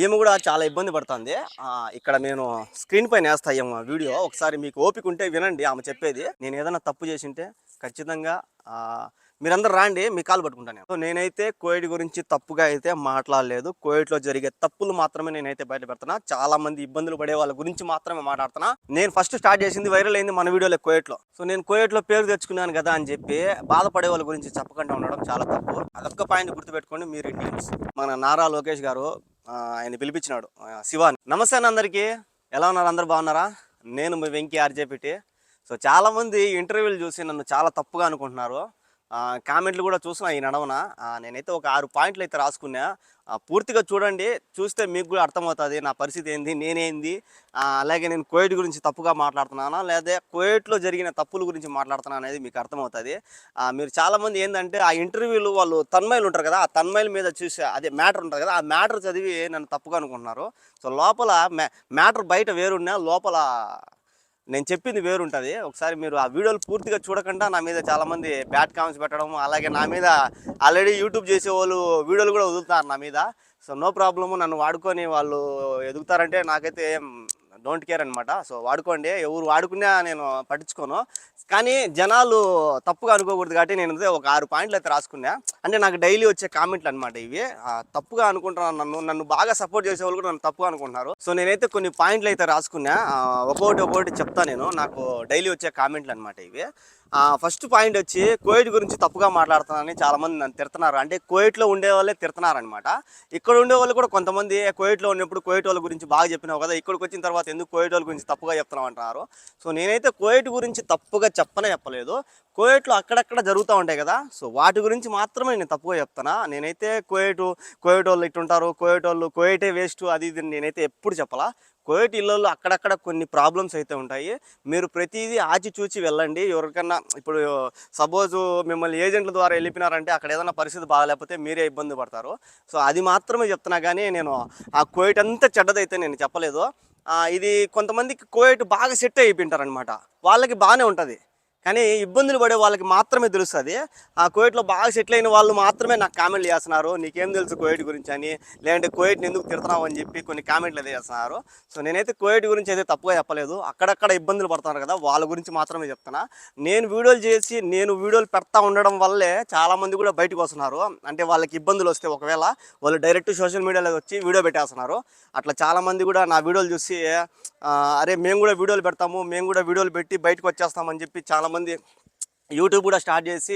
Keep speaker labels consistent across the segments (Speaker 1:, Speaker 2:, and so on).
Speaker 1: ఈమె కూడా చాలా ఇబ్బంది పడుతుంది. ఇక్కడ నేను స్క్రీన్ పైన వేస్తా వీడియో. ఒకసారి మీకు ఓపిక ఉంటే వినండి ఆమె చెప్పేది. నేను ఏదైనా తప్పు చేసింటే ఖచ్చితంగా మీరందరూ రాండి మీ కాలు పట్టుకుంటాను సో నేనైతే కోవిడ్ గురించి తప్పుగా అయితే మాట్లాడలేదు. కోవిడ్లో జరిగే తప్పులు మాత్రమే నేనైతే బయట పెడుతున్నా. చాలా మంది ఇబ్బందులు పడే వాళ్ళ గురించి మాత్రమే మాట్లాడుతున్నా. నేను ఫస్ట్ స్టార్ట్ చేసింది వైరల్ అయింది మన వీడియోలో కోవిడ్లో సో నేను కోవిడ్లో పేరు తెచ్చుకున్నాను కదా అని చెప్పి బాధపడే వాళ్ళ గురించి చెప్పకుండా ఉండడం చాలా తప్పు. అదొక్క పాయింట్ గుర్తుపెట్టుకోండి. మీరు మన నారా లోకేష్ గారు ఆయన పిలిపించినాడు. శివాని. నమస్తే అందరికీ. ఎలా ఉన్నారు? అందరు బాగున్నారా? నేను మీ వెంకీ ఆర్జేపిటి. సో చాలామంది ఇంటర్వ్యూలు చూసి నన్ను చాలా తప్పుగా అనుకుంటున్నారు. కామెంట్లు కూడా చూసిన ఈ నడవన. నేనైతే ఒక ఆరు పాయింట్లు అయితే రాసుకున్నా. పూర్తిగా చూడండి చూస్తే మీకు కూడా అర్థమవుతుంది నా పరిస్థితి ఏంది నేనేంది. అలాగే నేను కోవిడ్ గురించి తప్పుగా మాట్లాడుతున్నానా లేదా కోవిడ్లో జరిగిన తప్పుల గురించి మాట్లాడుతున్నా అనేది మీకు అర్థమవుతుంది. మీరు చాలామంది ఏంటంటే ఆ ఇంటర్వ్యూలు వాళ్ళు తన్మయలు ఉంటారు కదా ఆ తన్మయల మీద చూసి అదే మ్యాటర్ ఉంటుంది కదా ఆ మ్యాటర్ చదివి నన్ను తప్పుగా అనుకుంటున్నారు. సో లోపల మ్యాటర్ బయట వేరున్నా లోపల నేను చెప్పింది వేరు ఉంటుంది ఒకసారి మీరు ఆ వీడియోలు పూర్తిగా చూడకుండా నా మీద చాలామంది బ్యాడ్ కామెంట్స్ పెట్టడం అలాగే నా మీద ఆల్రెడీ యూట్యూబ్ చేసే వాళ్ళు వీడియోలు కూడా వదులుతారు నా మీద. సో నో ప్రాబ్లము నన్ను వాడుకొని వాళ్ళు ఎదుగుతారంటే నాకైతే డోంట్ కేర్ అనమాట సో వాడుకోండి. ఎవరు వాడుకున్నా నేను పట్టించుకోను. కానీ జనాలు తప్పుగా అనుకోకూడదు కాబట్టి నేను అయితే ఒక ఆరు పాయింట్లు అయితే రాసుకున్నా. అంటే నాకు డైలీ వచ్చే కామెంట్లు అనమాట ఇవి. తప్పుగా అనుకుంటున్నాను నన్ను నన్ను బాగా సపోర్ట్ చేసే వాళ్ళు కూడా నన్ను తప్పుగా అనుకుంటున్నారు. సో నేనైతే కొన్ని పాయింట్లు అయితే రాసుకున్నా. ఒక్కొక్కటి ఒక్కొక్కటి చెప్తా నేను. నాకు డైలీ వచ్చే కామెంట్లు అనమాట ఇవి. ఫస్ట్ పాయింట్ వచ్చి కోవిడ్ గురించి తప్పుగా మాట్లాడుతున్నానని చాలామంది నన్ను తిడుతున్నారు. అంటే కోవిడ్లో ఉండే వాళ్ళే తిడుతున్నారనమాట ఇక్కడ ఉండే వాళ్ళు కూడా కొంతమంది కోవిడ్లో ఉన్నప్పుడు కోవిడ్ వాళ్ళ గురించి బాగా చెప్పినావు కదా ఇక్కడికి వచ్చిన తర్వాత ఎందుకు కోవిడ్ వాళ్ళ గురించి తప్పుగా చెప్తున్నావు అంటున్నారు. సో నేనైతే కోవిడ్ గురించి తప్పుగా చెప్పనే చెప్పలేదు. కోవిడ్లో అక్కడక్కడ జరుగుతూ ఉంటాయి కదా. సో వాటి గురించి మాత్రమే నేను తప్పుగా చెప్తానా నేనైతే కోవిడ్ కోవిడ్ వాళ్ళు ఇట్టుంటారు. కోవిడ్ వాళ్ళు కోవిటే వేస్ట్ అది ఇది నేనైతే ఎప్పుడు చెప్పలా. కోవిడ్ ఇళ్ళల్లో అక్కడక్కడ కొన్ని ప్రాబ్లమ్స్ అయితే ఉంటాయి. మీరు ప్రతిదీ ఆచి చూచి వెళ్ళండి. ఎవరికన్నా ఇప్పుడు సపోజ్ మిమ్మల్ని ఏజెంట్ల ద్వారా వెళ్ళిపోయినారంటే అక్కడ ఏదైనా పరిస్థితి బాగాలేకపోతే మీరే ఇబ్బంది పడతారు. సో అది మాత్రమే చెప్తున్నా కానీ నేను ఆ కోవిడ్ అంతా చెడ్డదైతే నేను చెప్పలేదు. ఇది కొంతమందికి కోవిడ్ బాగా సెట్ అయిపోయింటారనమాట వాళ్ళకి బాగానే ఉంటుంది. కానీ ఇబ్బందులు పడే వాళ్ళకి మాత్రమే తెలుస్తుంది. ఆ కోవిడ్లో బాగా సెటిల్ అయిన వాళ్ళు మాత్రమే నాకు కామెంట్లు చేస్తున్నారు. నీకేం తెలుసు కోవిడ్ గురించి అని? లేదంటే కోవిడ్ని ఎందుకు తిడుతున్నావు అని చెప్పి కొన్ని కామెంట్లు అయితే చేస్తున్నారు. సో నేనైతే కోవిడ్ గురించి అయితే తప్పుగా చెప్పలేదు. అక్కడక్కడ ఇబ్బందులు పడుతున్నారు కదా వాళ్ళ గురించి మాత్రమే చెప్తున్నా. నేను వీడియోలు చేసి నేను వీడియోలు పెడతా ఉండడం వల్లే చాలామంది కూడా బయటకు వస్తున్నారు. అంటే వాళ్ళకి ఇబ్బందులు వస్తే ఒకవేళ వాళ్ళు డైరెక్ట్ సోషల్ మీడియాలో వచ్చి వీడియో పెట్టేస్తున్నారు. అట్లా చాలామంది కూడా నా వీడియోలు చూసి అరే మేము కూడా వీడియోలు పెడతాము మేము కూడా వీడియోలు పెట్టి బయటకు వచ్చేస్తామని చెప్పి చాలామంది యూట్యూబ్ కూడా స్టార్ట్ చేసి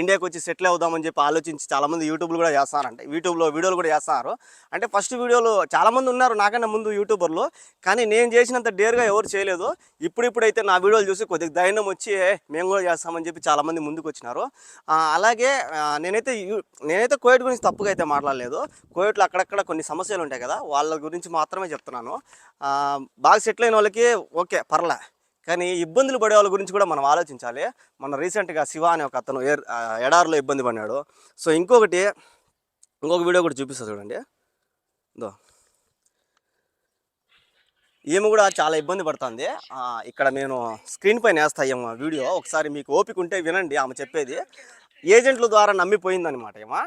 Speaker 1: ఇండియాకి వచ్చి సెటిల్ అవుదామని చెప్పి ఆలోచించి చాలామంది యూట్యూబ్లు కూడా చేస్తారంటే యూట్యూబ్లో వీడియోలు కూడా చేస్తారు అంటే ఫస్ట్ వీడియోలు చాలామంది ఉన్నారు నాకన్నా ముందు యూట్యూబర్లు. కానీ నేను చేసినంత డేర్గా ఎవరు చేయలేదు. ఇప్పుడిప్పుడైతే నా వీడియోలు చూసి కొద్దిగా ధైర్యం వచ్చి మేము కూడా చేస్తామని చెప్పి చాలామంది ముందుకు వచ్చినారు. అలాగే నేనైతే నేనైతే కోవిడ్ గురించి తప్పుగా అయితే మాట్లాడలేదు. కోవిడ్లో అక్కడక్కడ కొన్ని సమస్యలు ఉంటాయి కదా వాళ్ళ గురించి మాత్రమే చెప్తున్నాను. బాగా సెటిల్ అయిన వాళ్ళకి ఓకే పర్లే. కానీ ఇబ్బందులు పడే వాళ్ళ గురించి కూడా మనం ఆలోచించాలి. మన రీసెంట్గా శివ అనే ఒక అతను ఎడారిలో ఇబ్బంది పడినాడు సో ఇంకొకటి ఇంకొక వీడియో కూడా చూపిస్తా చూడండి. దో ఈమె కూడా చాలా ఇబ్బంది పడుతుంది. ఇక్కడ నేను స్క్రీన్ పైన వేస్తా వీడియో. ఒకసారి మీకు ఓపిక ఉంటే వినండి ఆమె చెప్పేది. ఏజెంట్ల ద్వారా నమ్మిపోయిందనమాట ఏమో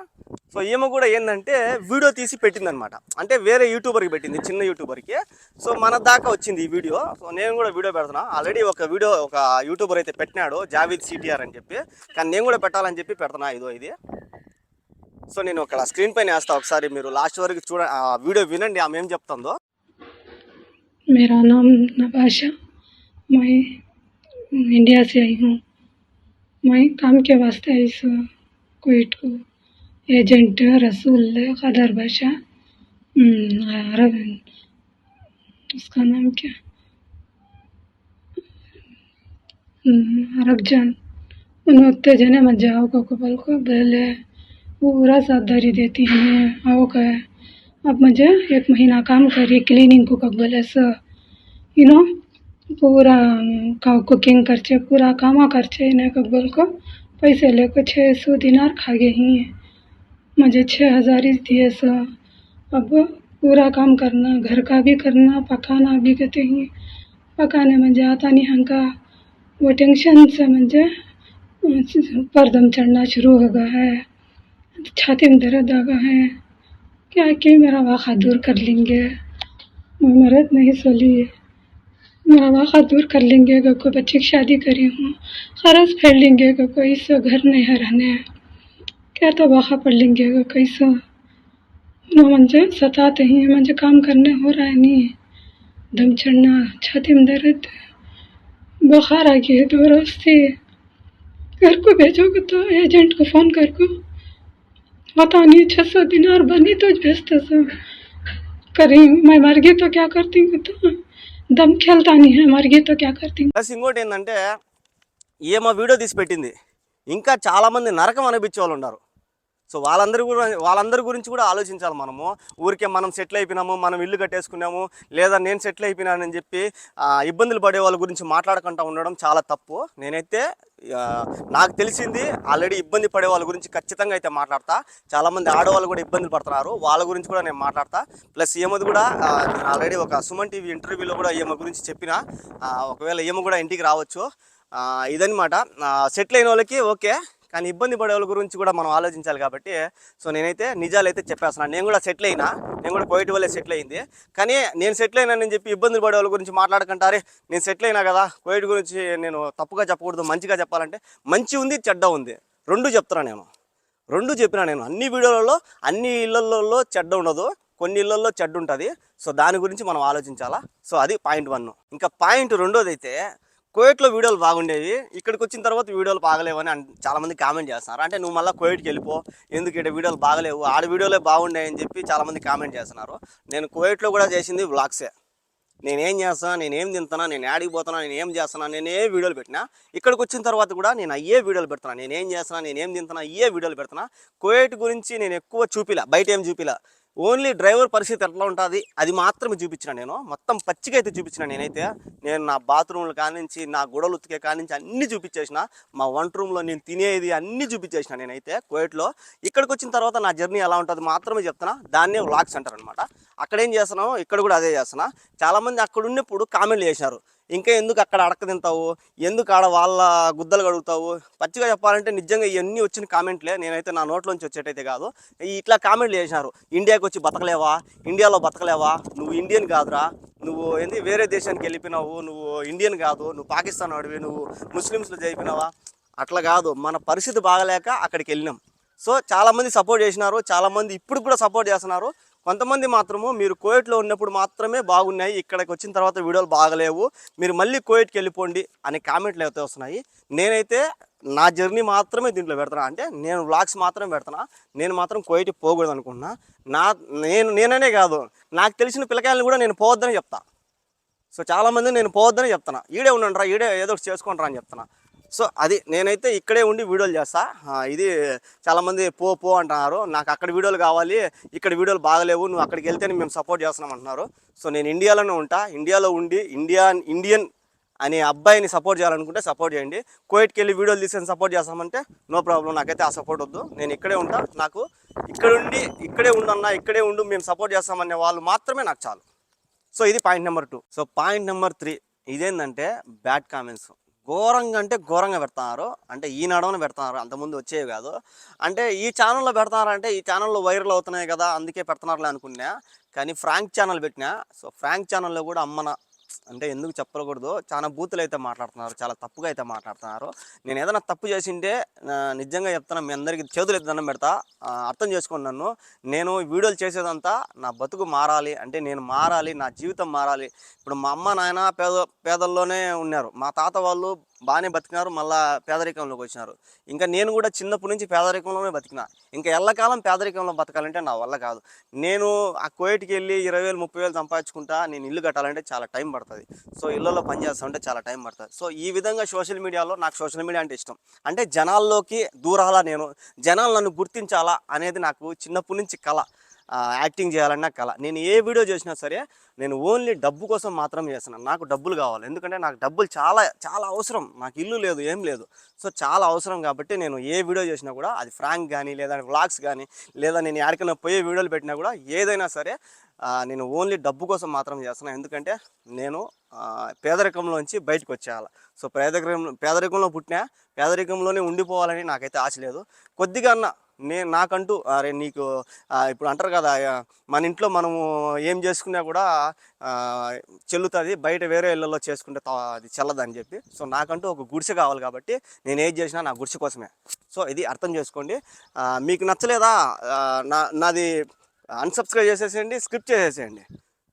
Speaker 1: సో ఈమె కూడా ఏంటంటే వీడియో తీసి పెట్టిందనమాట అంటే వేరే యూట్యూబర్కి పెట్టింది చిన్న యూట్యూబర్కి సో మన దాకా వచ్చింది ఈ వీడియో సో నేను కూడా వీడియో పెడుతున్నా ఆల్రెడీ ఒక వీడియో ఒక యూట్యూబర్ అయితే పెట్టినాడు జావీద్ సిటిఆర్ అని చెప్పి కానీ నేను కూడా పెట్టాలని చెప్పి పెడుతున్నా ఇదో ఇది సో నేను అక్కడ స్క్రీన్ పైన వేస్తా ఒకసారి మీరు లాస్ట్ వరకు చూడ ఆ వీడియో వినండి ఆమె ఏం చెప్తుందో
Speaker 2: मेरा नाम नबाशा मैं इंडिया से आई हूँ मैं काम के वास्ते इस कोविड को। एजेंट रसूल कदर बाशा हम्म, उसका नाम क्या? हम्म, अरब जान उन वक्त जने मत जाओ को कपल को पहले पूरा सावधानी देती हमें आओ का अब मुझे एक महीना काम करी क्लीनिंग को कबल ऐसा यू नो पूरा कुकिंग खर्चे पूरा कामा खर्चे इन्हें कबल को, पैसे लेकर छः सौ दिनार खा गए ही हैं। मुझे छः हज़ार ही दिए सो, अब पूरा काम करना, घर का भी करना, पकाना भी कहते ही। पकाने मुझे आता नहीं हंका वो टेंशन से मुझे पर दम चढ़ना शुरू हो गया है। छाती में दर्द आ गया है। क्या कि मेरा वाखा दूर कर लेंगे? मैं मरद नहीं सोली। मेरा वाखा दूर कर लेंगे अगर कोई बच्चे की शादी करी हूँ। खरस फेर लेंगे अगर कोई सो घर नहीं है रहने। क्या तो वाखा पढ़ लेंगे अगर कैसा न मुझे सताते ही हैं, मुझे काम करने हो रहा है नहीं। दम चढ़ना छाती में दर्द। बुखार आ है दो रोज से। घर को भेजोगे तो एजेंट को फ़ोन कर को पता नहीं छः सौ दिन और बनी तो भेजते सब। करी मैं मर गई तो क्या करती हूँ? तो దమ్ కెళ్తాను మరిగితో క్యా
Speaker 1: ప్లస్ ఇంకోటి ఏంటంటే ఏమో వీడియో తీసి పెట్టింది. ఇంకా చాలా మంది నరకం అనిపించే వాళ్ళు ఉన్నారు. సో వాళ్ళందరి కూడా వాళ్ళందరి గురించి కూడా ఆలోచించాలి మనము. ఊరికే మనం సెటిల్ అయిపోయినాము మనం ఇల్లు కట్టేసుకున్నాము లేదా నేను సెటిల్ అయిపోయినానని చెప్పి ఇబ్బందులు పడే వాళ్ళ గురించి మాట్లాడకుండా ఉండడం చాలా తప్పు. నేనైతే నాకు తెలిసింది ఆల్రెడీ ఇబ్బంది పడే వాళ్ళ గురించి ఖచ్చితంగా అయితే మాట్లాడతా. చాలామంది ఆడవాళ్ళు కూడా ఇబ్బందులు పడుతున్నారు. వాళ్ళ గురించి కూడా నేను మాట్లాడతా. ప్లస్ ఏమది కూడా నేను ఆల్రెడీ ఒక సుమన్ టీవీ ఇంటర్వ్యూలో కూడా ఏమ గురించి చెప్పిన. ఒకవేళ ఏమ కూడా ఇంటికి రావచ్చు. ఇదనమాట ఇదన్నమాట. సెటిల్ అయిన వాళ్ళకి ఓకే. కానీ ఇబ్బంది పడే వాళ్ళ గురించి కూడా మనం ఆలోచించాలి కాబట్టి సో నేనైతే నిజాలు అయితే చెప్పేస్తున్నాను. నేను కూడా సెటిల్ అయినా నేను కూడా కోయిట్ వల్లే సెటిల్ అయింది. కానీ నేను సెటిల్ అయినానని చెప్పి ఇబ్బందులు పడే వాళ్ళ గురించి మాట్లాడకంటారే నేను సెటిల్ అయినా కదా కోయిట్ గురించి నేను తప్పుగా చెప్పకూడదు మంచిగా చెప్పాలంటే మంచి ఉంది చెడ్డ ఉంది. రెండు చెప్తున్నా నేను. రెండు చెప్పినా నేను. అన్ని వీడియోలలో అన్ని ఇళ్ళల్లో చెడ్డ ఉండదు కొన్ని ఇళ్ళల్లో చెడ్డ ఉంటుంది. సో దాని గురించి మనం ఆలోచించాలా? సో అది పాయింట్ వన్. ఇంకా పాయింట్ రెండోది అయితే కోవిడ్లో వీడియోలు బాగుండేవి. ఇక్కడికి వచ్చిన తర్వాత వీడియోలు బాగలేవని చాలామంది కామెంట్ చేస్తున్నారు. అంటే నువ్వు మళ్ళీ కోవిడ్కి వెళ్ళిపో ఎందుకు ఇక్కడ వీడియోలు బాగలేవు ఆడ వీడియోలే బాగుండాయని చెప్పి చాలామంది కామెంట్ చేస్తున్నారు. నేను కోవిడ్లో కూడా చేసింది వ్లాగ్సే. నేనేం చేస్తున్నా నేనేం తింటున్నా నేను యాడికి పోతున్నా నేను ఏం చేస్తున్నా నేను ఏ వీడియోలు పెట్టినా ఇక్కడికి వచ్చిన తర్వాత కూడా నేను అయ్యే వీడియోలు పెడుతున్నా. నేనేం చేస్తున్నా నేనేం తింటున్నా అయ్యే వీడియోలు పెడుతున్నా. కోవిడ్ గురించి నేను ఎక్కువ చూపిలా బయట ఏం చూపిలా. ఓన్లీ డ్రైవర్ పరిస్థితి ఎట్లా ఉంటుంది? అది మాత్రమే చూపించిన నేను. మొత్తం పచ్చిగా అయితే చూపించిన నేనైతే. నేను నా బాత్రూమ్లు కానించి నా గొడవలు ఉతికే కానించి అన్నీ చూపించేసిన. మా వంట రూమ్లో నేను తినేది అన్నీ చూపించేసిన నేనైతే కోయట్లో. ఇక్కడికి వచ్చిన తర్వాత నా జర్నీ ఎలా ఉంటుంది మాత్రమే చెప్తున్నా. దాన్నే వ్లాగ్స్ అంటారు అనమాట అక్కడేం చేస్తున్నావు ఇక్కడ కూడా అదే చేస్తున్నా. చాలామంది అక్కడ ఉన్నప్పుడు కామెంట్లు చేశారు. ఇంకా ఎందుకు అక్కడ అడక తింటావు? ఎందుకు ఆడ వాళ్ళ గుద్దలు కడుగుతావు? పచ్చిగా చెప్పాలంటే నిజంగా ఇవన్నీ వచ్చిన కామెంట్లే. నేనైతే నా నోట్లోంచి వచ్చేటైతే కాదు. ఇట్లా కామెంట్లు చేసినారు. ఇండియాకి వచ్చి బతకలేవా? ఇండియాలో బతకలేవా? నువ్వు ఇండియన్ కాదురా. నువ్వు ఏంది వేరే దేశానికి వెళ్ళిపోయినావు. నువ్వు ఇండియన్ కాదు. నువ్వు పాకిస్తాన్ వాడివి. నువ్వు ముస్లిమ్స్లో చేయిపోయినావా అట్లా కాదు. మన పరిస్థితి బాగలేక అక్కడికి వెళ్ళినాం. సో చాలామంది సపోర్ట్ చేసినారు. చాలామంది ఇప్పుడు కూడా సపోర్ట్ చేస్తున్నారు. కొంతమంది మాత్రము మీరు కోవిడ్లో ఉన్నప్పుడు మాత్రమే బాగున్నాయి ఇక్కడికి వచ్చిన తర్వాత వీడియోలు బాగలేవు మీరు మళ్ళీ కోవిడ్కి వెళ్ళిపోండి అనే కామెంట్లు అయితే వస్తున్నాయి. నేనైతే నా జర్నీ మాత్రమే దీంట్లో పెడుతున్నా అంటే నేను వ్లాగ్స్ మాత్రమే పెడుతున్నా నేను మాత్రం కోయిట్ పోకూడదు అనుకున్నా నా నేను నేననే కాదు. నాకు తెలిసిన పిల్లకాయలను కూడా నేను పోవద్దని చెప్తా. సో చాలామంది నేను పోవద్దని చెప్తున్నా. ఈడే ఉండండిరా ఈడే ఏదో ఒకటి చేసుకుంటారా అని చెప్తున్నా. సో అది నేనైతే ఇక్కడే ఉండి వీడియోలు చేస్తా. ఇది చాలామంది పో పో అంటున్నారు. నాకు అక్కడ వీడియోలు కావాలి ఇక్కడ వీడియోలు బాగలేవు నువ్వు అక్కడికి వెళ్తేనే మేము సపోర్ట్ చేస్తున్నాం అంటున్నారు. సో నేను ఇండియాలోనే ఉంటా. ఇండియాలో ఉండి ఇండియా ఇండియన్ అనే అబ్బాయిని సపోర్ట్ చేయాలనుకుంటే సపోర్ట్ చేయండి. కోయిట్కి వెళ్ళి వీడియోలు తీసుకొని సపోర్ట్ చేస్తామంటే నో ప్రాబ్లం నాకైతే ఆ సపోర్ట్ వద్దు. నేను ఇక్కడే ఉంటా. నాకు ఇక్కడ ఉండి ఇక్కడే ఉండన్నా ఇక్కడే ఉండు మేము సపోర్ట్ చేస్తామనే వాళ్ళు మాత్రమే నాకు చాలు. సో ఇది point number two. So point number three ఇదేంటంటే బ్యాడ్ కామెంట్స్. ఘోరంగా అంటే ఘోరంగా పెడుతున్నారు అంటే ఈ నడవన పెడుతున్నారు అంతకుముందు వచ్చేవి కాదు. అంటే ఈ ఛానల్లో పెడతారంటే ఈ ఛానల్లో వైరల్ అవుతున్నాయి కదా అందుకే పెడుతున్నారులే అనుకున్నా. కానీ ఫ్రాంక్ ఛానల్ పెట్టినా. సో ఫ్రాంక్ ఛానల్లో కూడా అమ్మన అంటే ఎందుకు చెప్పకూడదు? చాలా బూతులు అయితే మాట్లాడుతున్నారు చాలా తప్పుగా అయితే మాట్లాడుతున్నారు. నేను ఏదైనా తప్పు చేసింటే నిజంగా చెప్తాను మీ అందరికీ చేతులు ఎత్తి దండం పెడతా. అర్థం చేసుకోండి నన్ను. నేను వీడియోలు చేసేదంతా నా బతుకు మారాలి అంటే నేను మారాలి నా జీవితం మారాలి. ఇప్పుడు మా అమ్మ నాయన పేద పేదల్లోనే ఉన్నారు. మా తాత వాళ్ళు బాగానే బతికినారు మళ్ళా పేదరికంలోకి వచ్చినారు. ఇంకా నేను కూడా చిన్నప్పటి నుంచి పేదరికంలోనే బతికినా. ఇంకా ఎల్లకాలం పేదరికంలో బతకాలంటే నా వల్ల కాదు. నేను ఆ కోయిట్కి వెళ్ళి ఇరవై వేలు ముప్పై వేలు సంపాదించుకుంటా నేను ఇల్లు కట్టాలంటే చాలా టైం పడుతుంది. సో ఇళ్ళలో పని చేస్తామంటే చాలా టైం పడుతుంది. సో ఈ విధంగా సోషల్ మీడియాలో నాకు సోషల్ మీడియా అంటే ఇష్టం. అంటే జనాల్లోకి దూరాలా నేను? జనాలు నన్ను గుర్తించాలా అనేది నాకు చిన్నప్పటి నుంచి కళ. యాక్టింగ్ చేయాలన్న కళ. నేను ఏ వీడియో చేసినా సరే నేను ఓన్లీ డబ్బు కోసం మాత్రం చేస్తున్నాను నాకు డబ్బులు కావాలి. ఎందుకంటే నాకు డబ్బులు చాలా చాలా అవసరం. నాకు ఇల్లు లేదు ఏం లేదు. సో చాలా అవసరం కాబట్టి నేను ఏ వీడియో చేసినా కూడా అది ఫ్రాంక్ కానీ లేదా వ్లాగ్స్ కానీ లేదా నేను ఎక్కడికైనా పోయే వీడియోలు పెట్టినా కూడా ఏదైనా సరే నేను ఓన్లీ డబ్బు కోసం మాత్రం చేస్తున్నాను ఎందుకంటే నేను పేదరికంలోంచి బయటకు వచ్చేయాలి. సో పేదరికం పేదరికంలో పుట్టినా పేదరికంలోనే ఉండిపోవాలని నాకైతే ఆశ లేదు. కొద్దిగా అన్న నేను నాకంటూ అరే నీకు ఇప్పుడు అంటారు కదా మన ఇంట్లో మనము ఏం చేసుకున్నా కూడా చెల్లుతుంది. బయట వేరే ఇళ్ళల్లో చేసుకుంటే తా- అది చెల్లదని చెప్పి. సో నాకంటూ ఒక గుడిసె కావాలి కాబట్టి నేను ఏది చేసినా నా గుడిసె కోసమే. సో ఇది అర్థం చేసుకోండి. మీకు నచ్చలేదా? నా నాది అన్సబ్స్క్రైబ్ చేసేసేయండి స్క్రిప్ట్ చేసేసేయండి.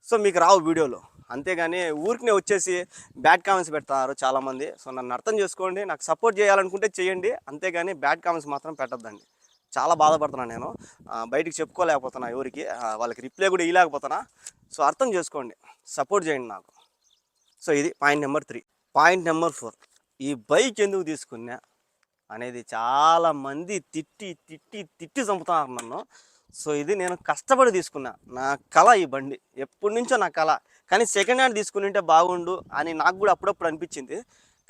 Speaker 1: సో మీకు రావు వీడియోలు. అంతేగాని ఊరికినే వచ్చేసి బ్యాడ్ కామెంట్స్ పెడతారు చాలామంది. సో నన్ను అర్థం చేసుకోండి. నాకు సపోర్ట్ చేయాలనుకుంటే చేయండి. అంతేగాని బ్యాడ్ కామెంట్స్ మాత్రం పెట్టద్దండి. చాలా బాధపడుతున్నాను నేను. బయటికి చెప్పుకోలేకపోతున్నా ఎవరికి. వాళ్ళకి రిప్లై కూడా ఇవ్వలేకపోతున్నా సో అర్థం చేసుకోండి. సపోర్ట్ చేయండి నాకు. సో ఇది point number three. Point number four. ఈ బైక్ ఎందుకు తీసుకున్నా అనేది చాలా మంది తిట్టి తిట్టి తిట్టి చంపుతున్నారు నన్ను. సో ఇది నేను కష్టపడి తీసుకున్నా. నా కళ ఈ బండి. ఎప్పటి నుంచో నా కళ. కానీ సెకండ్ హ్యాండ్ తీసుకుని ఉంటే బాగుండు అని నాకు కూడా అప్పుడప్పుడు అనిపించింది.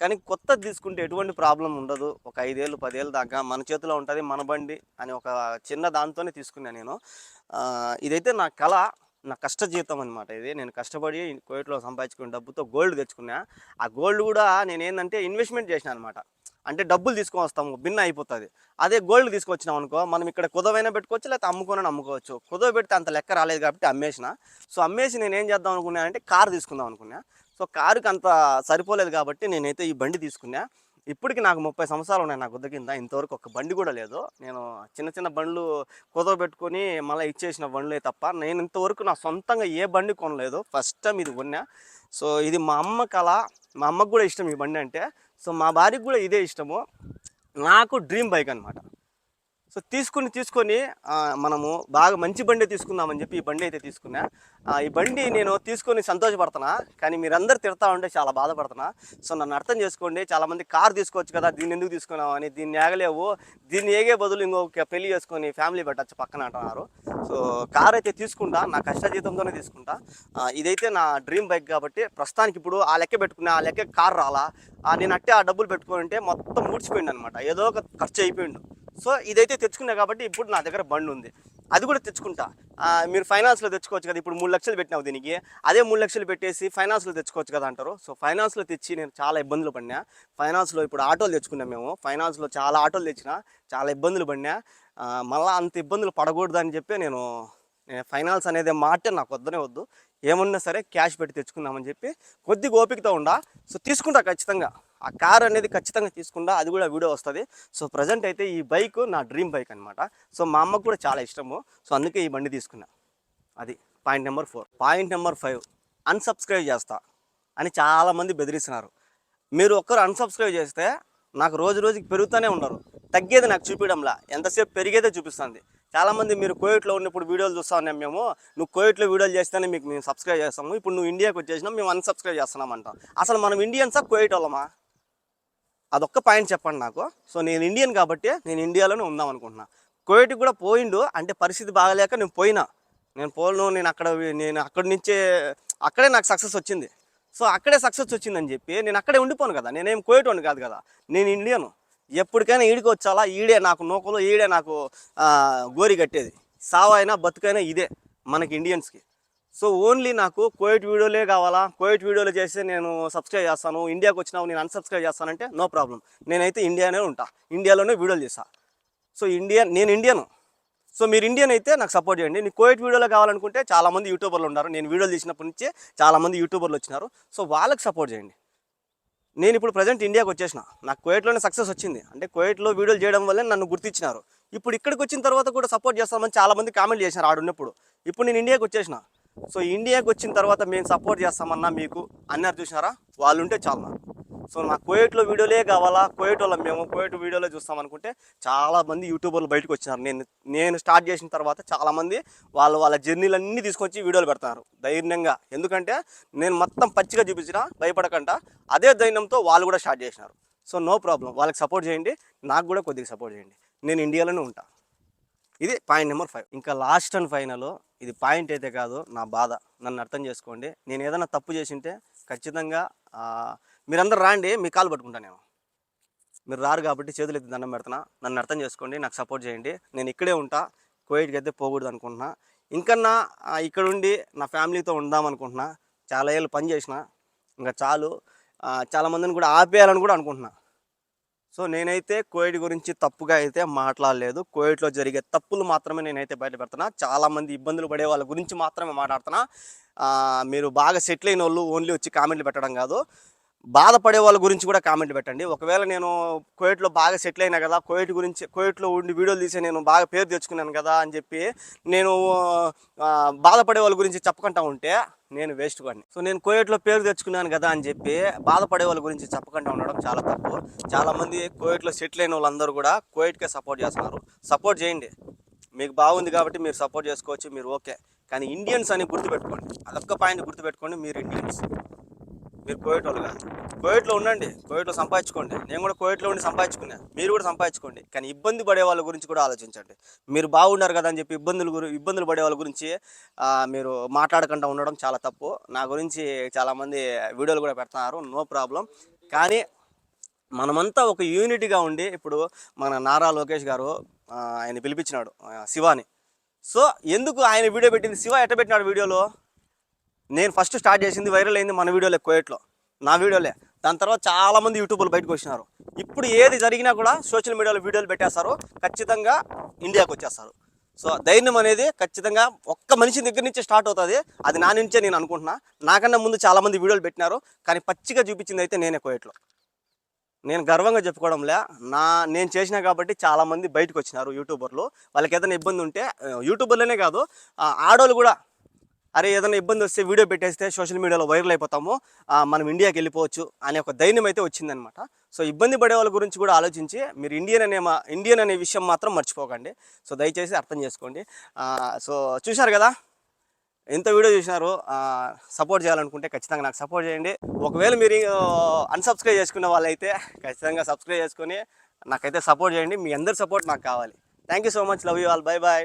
Speaker 1: కానీ కొత్తది తీసుకుంటే ఎటువంటి ప్రాబ్లం ఉండదు. ఒక ఐదేళ్ళు పదేళ్ళు దాకా మన చేతిలో ఉంటుంది మన బండి అని ఒక చిన్న దాంతోనే తీసుకున్నా నేను. ఇదైతే నా కళ. నా కష్ట జీతం అనమాట ఇది. నేను కష్టపడి కోవిట్లో సంపాదించుకున్న డబ్బుతో గోల్డ్ తెచ్చుకున్నా. ఆ గోల్డ్ కూడా నేను ఏంటంటే ఇన్వెస్ట్మెంట్ చేసిన అనమాట అంటే డబ్బులు తీసుకొని వస్తాము భిన్న అయిపోతుంది. అదే గోల్డ్ తీసుకొచ్చినాం అనుకో మనం ఇక్కడ కుదవైనా పెట్టుకోవచ్చు లేకపోతే అమ్ముకొని అమ్ముకోవచ్చు. కుదవ పెడితే అంత లెక్క రాలేదు కాబట్టి అమ్మేసిన. సో అమ్మేసి నేను ఏం చేద్దాం అనుకున్నా అంటే కారు తీసుకుందాం అనుకున్నా. సో కారుకి అంత సరిపోలేదు కాబట్టి నేనైతే ఈ బండి తీసుకున్నా. ఇప్పటికి నాకు ముప్పై సంవత్సరాలు ఉన్నాయి నాకు గుద్ద కింద. ఇంతవరకు ఒక బండి కూడా లేదు. నేను చిన్న చిన్న బండ్లు కుదవబెట్టుకొని మళ్ళీ ఇచ్చేసిన బండ్లే తప్ప నేను ఇంతవరకు నా సొంతంగా ఏ బండి కొనలేదు. ఫస్ట్ టైం ఇది కొన్నా. సో ఇది మా అమ్మ కళ. మా అమ్మకు కూడా ఇష్టం ఈ బండి అంటే. సో మా భార్యకు కూడా ఇదే ఇష్టము. నాకు డ్రీమ్ బైక్ అనమాట సో తీసుకుని తీసుకొని మనము బాగా మంచి బండి తీసుకుందామని చెప్పి ఈ బండి అయితే తీసుకున్నా. ఈ బండి నేను తీసుకొని సంతోషపడుతున్నా కానీ మీరందరూ తిడతా ఉంటే చాలా బాధపడుతున్నా. సో నన్ను అర్థం చేసుకోండి చాలామంది కార్ తీసుకోవచ్చు కదా దీన్ని ఎందుకు తీసుకున్నావు అని దీన్ని ఏగలేవు దీన్ని ఏగే బదులు ఇంకొక పెళ్ళి చేసుకొని ఫ్యామిలీ పెట్టచ్చు పక్కన అంటున్నారు. సో కార్ అయితే తీసుకుంటా నా కష్టజీతంతోనే తీసుకుంటా. ఇదైతే నా డ్రీమ్ బైక్ కాబట్టి ప్రస్తుతానికి ఇప్పుడు ఆ లెక్క పెట్టుకున్నా ఆ లెక్క కార్ రాలా. నేను అట్టే ఆ డబ్బులు పెట్టుకుంటే మొత్తం ముడిచిపోయింది అనమాట ఏదో ఒక ఖర్చు అయిపోయిండు. సో ఇదైతే తెచ్చుకున్నా కాబట్టి ఇప్పుడు నా దగ్గర బండి ఉంది. అది కూడా తెచ్చుకుంటా. మీరు ఫైనాన్స్లో తెచ్చుకోవచ్చు కదా ఇప్పుడు మూడు లక్షలు పెట్టినావు దీనికి. అదే మూడు లక్షలు పెట్టేసి ఫైనాన్స్లో తెచ్చుకోవచ్చు కదా అంటారు. సో ఫైనాన్స్లో తెచ్చి నేను చాలా ఇబ్బందులు పడినా. ఫైనాన్స్లో ఇప్పుడు ఆటోలు తెచ్చుకున్నాం మేము. ఫైనాన్స్లో చాలా ఆటోలు తెచ్చిన చాలా ఇబ్బందులు పడినా. మళ్ళీ అంత ఇబ్బందులు పడకూడదు అని చెప్పి నేను ఫైనాన్స్ అనేది మాట నాకు వద్దనే వద్దు. ఏమన్నా సరే క్యాష్ పెట్టి తెచ్చుకుందామని చెప్పి కొద్దిగా ఓపికతో ఉండా. సో తీసుకుంటా ఖచ్చితంగా. ఆ కార్ అనేది ఖచ్చితంగా తీసుకుంటా అది కూడా వీడియో వస్తుంది. సో ప్రజెంట్ అయితే ఈ బైక్ నా డ్రీమ్ బైక్ అనమాట సో మా అమ్మకు కూడా చాలా ఇష్టము. సో అందుకే ఈ బండి తీసుకున్నా. అది point number four point number five unsubscribe చేస్తా అని చాలామంది బెదిరిస్తున్నారు. మీరు ఒక్కరు అన్సబ్స్క్రైబ్ చేస్తే నాకు రోజు రోజుకి పెరుగుతూనే ఉన్నారు. తగ్గేది నాకు చూపించడంలా. ఎంతసేపు పెరిగేదే చూపిస్తుంది. చాలామంది మీరు కోవిడ్లో ఉన్నప్పుడు వీడియోలు చూస్తా ఉన్నాం మేము. నువ్వు కోవిడ్లో వీడియోలు చేస్తేనే మీకు మేము సబ్స్క్రైబ్ చేస్తాము. ఇప్పుడు నువ్వు ఇండియాకి వచ్చేసినా మేము అన్సబ్స్క్రైబ్ చేస్తున్నాం అంటాం. అసలు మనం ఇండియన్సా కోవిడ్ వాళ్ళమా? అదొక్క పాయింట్ చెప్పండి నాకు. సో నేను ఇండియన్ కాబట్టి నేను ఇండియాలోనే ఉందాం అనుకుంటున్నా. కోవిడ్కి కూడా పోయిండు. అంటే పరిస్థితి బాగలేక నేను పోయినా. నేను పోను నేను అక్కడ నేను అక్కడి నుంచే అక్కడే నాకు సక్సెస్ వచ్చింది. సో అక్కడే సక్సెస్ వచ్చిందని చెప్పి నేను అక్కడే ఉండిపోను కదా. నేనేం కోయేటోని కాదు కదా. నేను ఇండియను. ఎప్పటికైనా ఈడికి వచ్చాలా? ఈడే నాకు నూకలు ఈడే నాకు గోరి కట్టేది. సావైనా బతుకైనా ఇదే మనకి ఇండియన్స్కి సో ఓన్లీ నాకు కోయిట్ వీడియోలే కావాలా? కోయిట్ వీడియోలు చేస్తే నేను సబ్స్క్రైబ్ చేస్తాను. ఇండియాకి వచ్చినావు నేను అన్సబ్స్క్రైబ్ చేస్తానంటే నో ప్రాబ్లం నేనైతే ఇండియానే ఉంటా. ఇండియాలోనే వీడియోలు చేస్తా. సో ఇండియన్ నేను ఇండియను. సో మీరు ఇండియన్ అయితే నాకు సపోర్ట్ చేయండి. నీకు కోయిట్ వీడియోలో కావాలనుకుంటే చాలామంది యూట్యూబర్లు ఉన్నారు. నేను వీడియోలు చేసినప్పటి నుంచే చాలామంది యూట్యూబర్లు వచ్చినారు. సో వాళ్ళకి సపోర్ట్ చేయండి. నేను ఇప్పుడు ప్రజెంట్ ఇండియాకి వచ్చేసిన. నాకు కోయిట్లోనే సక్సెస్ వచ్చింది. అంటే కోవిడ్లో వీడియోలు చేయడం వల్లే నన్ను గుర్తించినారు. ఇప్పుడు ఇక్కడికి వచ్చిన తర్వాత కూడా సపోర్ట్ చేస్తామని చాలామంది కామెంట్ చేసినారు ఆడున్నప్పుడు. ఇప్పుడు నేను ఇండియాకి వచ్చేసిన. సో ఇండియాకి వచ్చిన తర్వాత మేము సపోర్ట్ చేస్తామన్నా మీకు. అన్నారు చూసినారా? వాళ్ళు ఉంటే చాలా సో నాకు కోయిట్లో వీడియోలే కావాలా? కోయేట్ వాళ్ళం మేము. కోయిట్ వీడియోలో చూస్తాం అనుకుంటే చాలా మంది యూట్యూబర్లు బయటకు వచ్చినారు. నేను నేను స్టార్ట్ చేసిన తర్వాత చాలామంది వాళ్ళు వాళ్ళ జర్నీలన్నీ తీసుకొచ్చి వీడియోలు పెడతారు ధైర్యంగా. ఎందుకంటే నేను మొత్తం పచ్చిగా చూపించిన భయపడకుండా. అదే ధైర్యంతో వాళ్ళు కూడా స్టార్ట్ చేసినారు. So no problem. వాళ్ళకి సపోర్ట్ చేయండి. నాకు కూడా కొద్దిగా సపోర్ట్ చేయండి. నేను ఇండియాలోనే ఉంటాను ఇది పాయింట్ నెంబర్ ఫైవ్. ఇంకా లాస్ట్ అండ్ ఫైనల్ ఇది పాయింట్ అయితే కాదు నా బాధ. నన్ను అర్థం చేసుకోండి. నేను ఏదైనా తప్పు చేసింటే ఖచ్చితంగా మీరందరూ రాండి మీ కాలు పట్టుకుంటాను నేను. మీరు రారు కాబట్టి చేతులు ఎత్తి దండం పెడుతున్నా. నన్ను అర్థం చేసుకోండి నాకు సపోర్ట్ చేయండి. నేను ఇక్కడే ఉంటా కోవిడ్కి అయితే పోకూడదు అనుకుంటున్నా. ఇంకన్నా ఇక్కడ ఉండి నా ఫ్యామిలీతో ఉందాం అనుకుంటున్నా. చాలా ఏళ్ళు పని చేసిన ఇంకా చాలు. చాలామందిని చాలా మందిని కూడా ఆపేయాలని కూడా అనుకుంటున్నా. సో నేనైతే కోవిడ్ గురించి తప్పుగా అయితే మాట్లాడలేదు. కోవిడ్లో జరిగే తప్పులు మాత్రమే నేనైతే బయట పెడుతున్నా. చాలామంది ఇబ్బందులు పడే వాళ్ళ గురించి మాత్రమే మాట్లాడుతున్నా. మీరు బాగా సెటిల్ అయిన వాళ్ళు ఓన్లీ వచ్చి కామెంట్లు పెట్టడం కాదు. బాధపడే వాళ్ళ గురించి కూడా కామెంట్ పెట్టండి. ఒకవేళ నేను కోయట్లో బాగా సెటిల్ అయినా కదా కోయట్ గురించి కోయట్లో ఉండి వీడియోలు తీసి నేను బాగా పేరు తెచ్చుకున్నాను కదా అని చెప్పి నేను బాధపడే వాళ్ళ గురించి చెప్పకుండా ఉంటే నేను వేస్ట్ వాడిని సో నేను కోయట్లో పేరు తెచ్చుకున్నాను కదా అని చెప్పి బాధపడే వాళ్ళ గురించి చెప్పకుండా ఉండడం చాలా తప్పు. చాలామంది కోయట్లో సెటిల్ అయిన వాళ్ళందరూ కూడా కోయట్కే సపోర్ట్ చేస్తున్నారు. సపోర్ట్ చేయండి. మీకు బాగుంది కాబట్టి మీరు సపోర్ట్ చేసుకోవచ్చు మీరు ఓకే కానీ ఇండియన్స్ అని గుర్తుపెట్టుకోండి. అదొక్క పాయింట్ గుర్తుపెట్టుకోండి మీరు ఇండియన్స్ మీరు కోవిడ్ వాళ్ళు కోవిడ్లో ఉండండి కోవిడ్లో సంపాదించుకోండి. నేను కూడా కోవిడ్లో ఉండి సంపాదించుకున్నా. మీరు కూడా సంపాదించుకోండి. కానీ ఇబ్బంది పడే వాళ్ళ గురించి కూడా ఆలోచించండి. మీరు బాగున్నారు కదా అని చెప్పి ఇబ్బందులు గురి ఇబ్బందులు పడే వాళ్ళ గురించి మీరు మాట్లాడకుండా ఉండడం చాలా తప్పు. నా గురించి చాలామంది వీడియోలు కూడా పెడుతున్నారు. No problem. కానీ మనమంతా ఒక యూనిటీగా ఉండి ఇప్పుడు మన నారా లోకేష్ గారు ఆయన పిలిపించినాడు శివాని. సో ఎందుకు ఆయన వీడియో పెట్టింది? శివ ఎట్ట పెట్టినాడు వీడియోలో? నేను ఫస్ట్ స్టార్ట్ చేసింది వైరల్ అయింది మన వీడియోలే కోయట్లో నా వీడియోలే. దాని తర్వాత చాలామంది యూట్యూబర్లు బయటకు వచ్చినారు. ఇప్పుడు ఏది జరిగినా కూడా సోషల్ మీడియాలో వీడియోలు పెట్టేస్తారు. ఖచ్చితంగా ఇండియాకి వచ్చేస్తారు. సో ధైర్యం అనేది ఖచ్చితంగా ఒక్క మనిషి దగ్గర నుంచి స్టార్ట్ అవుతుంది. అది నా నుంచే నేను అనుకుంటున్నా. నాకన్నా ముందు చాలామంది వీడియోలు పెట్టినారు. కానీ పచ్చిగా చూపించింది అయితే నేనే కోయట్లో నేను గర్వంగా చెప్పుకోవడంలే. నా నేను చేసిన కాబట్టి చాలామంది బయటకు వచ్చినారు యూట్యూబర్లు వాళ్ళకి ఏదైనా ఇబ్బంది ఉంటే యూట్యూబర్లనే కాదు ఆ, ఆడోళ్ళు కూడా అరే ఏదైనా ఇబ్బంది వస్తే వీడియో పెట్టేస్తే సోషల్ మీడియాలో వైరల్ అయిపోతాము. మనం ఇండియాకి వెళ్ళిపోవచ్చు అనే ఒక ధైర్యం అయితే వచ్చిందనమాట. సో ఇబ్బంది పడే వాళ్ళ గురించి కూడా ఆలోచించి మీరు ఇండియన్ అనే మా ఇండియన్ అనే విషయం మాత్రం మర్చిపోకండి. సో దయచేసి అర్థం చేసుకోండి. సో చూశారు కదా? ఎంత వీడియో చూసినారు సపోర్ట్ చేయాలనుకుంటే ఖచ్చితంగా నాకు సపోర్ట్ చేయండి. ఒకవేళ మీరు అన్సబ్స్క్రైబ్ చేసుకున్న వాళ్ళైతే ఖచ్చితంగా సబ్స్క్రైబ్ చేసుకొని నాకైతే సపోర్ట్ చేయండి. మీ అందరి సపోర్ట్ నాకు కావాలి. Thank you so much love you all bye bye